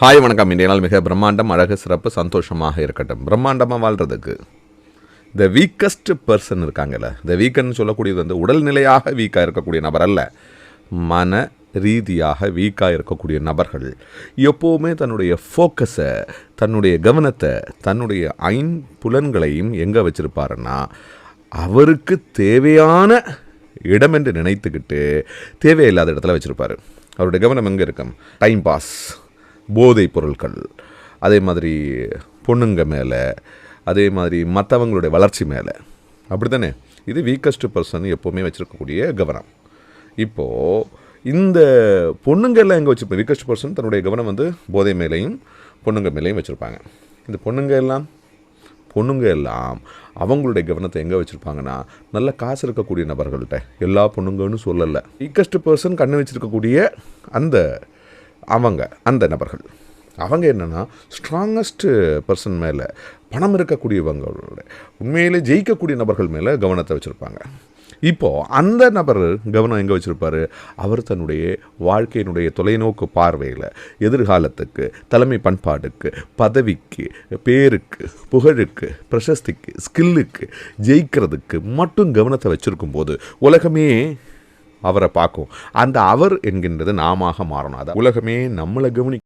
Hi வணக்கம். இன்றைய நாள் மிக பிரம்மாண்டம் அழகு சிறப்பு சந்தோஷமாக இருக்கட்டும். பிரம்மாண்டமாக வாழ்கிறதுக்கு த வீக்கஸ்ட் பர்சன் இருக்காங்கல்ல. த வீக்கன்னு சொல்லக்கூடியது வந்து உடல்நிலையாக வீக்காக இருக்கக்கூடிய நபர் அல்ல. மன ரீதியாக வீக்காக இருக்கக்கூடிய நபர்கள். எப்போவுமே தன்னுடைய ஃபோக்கஸை தன்னுடைய கவனத்தை தன்னுடைய ஐம்புலன்களையும் எங்கே வச்சுருப்பாருன்னா அவருக்கு தேவையான இடம் என்று நினைத்துக்கிட்டு தேவையில்லாத இடத்துல வச்சுருப்பாரு. அவருடைய கவனம் எங்கே இருக்கும்? டைம் பாஸ் போதைப் பொருட்கள் அதே மாதிரி பொண்ணுங்க மேலே அதே மாதிரி மற்றவங்களுடைய வளர்ச்சி மேலே. அப்படி தானே இது வீக்கஸ்ட் பர்சன் எப்போவுமே வச்சுருக்கக்கூடிய கவனம். இப்போது இந்த பொண்ணுங்கெல்லாம் எங்கே வச்சுருப்பேன் வீக்கஸ்ட் பர்சன் தன்னுடைய கவனம் வந்து போதை மேலேயும் பொண்ணுங்க மேலேயும் வச்சுருப்பாங்க. இந்த பொண்ணுங்க எல்லாம் பொண்ணுங்க எல்லாம் அவங்களுடைய கவனத்தை எங்கே வச்சுருப்பாங்கன்னா நல்ல காசு இருக்கக்கூடிய நபர்கள்ட்ட எல்லா பொண்ணுங்கன்னு சொல்லலை. வீக்கஸ்ட் பர்சன் கண்ணு வச்சுருக்கக்கூடிய அந்த அவங்க அந்த நபர்கள். அவங்க என்னென்னா ஸ்ட்ராங்கஸ்ட்டு பர்சன் மேலே பணம் இருக்கக்கூடியவங்களோட உண்மையிலே ஜெயிக்கக்கூடிய நபர்கள் மேலே கவனத்தை வச்சுருப்பாங்க. இப்போது அந்த நபர் கவனம் எங்கே வச்சுருப்பாரு? அவர் தன்னுடைய வாழ்க்கையினுடைய தொலைநோக்கு பார்வையில் எதிர்காலத்துக்கு தலைமை பண்பாட்டுக்கு பதவிக்கு பேருக்கு புகழுக்கு பிரசஸ்திக்கு ஸ்கில்லுக்கு ஜெயிக்கிறதுக்கு மட்டும் கவனத்தை வச்சுருக்கும்போது உலகமே அவரை பார்க்கும். அந்த அவர் என்கின்றது நாமாக மாறணும். அதான் உலகமே நம்மளை கவனி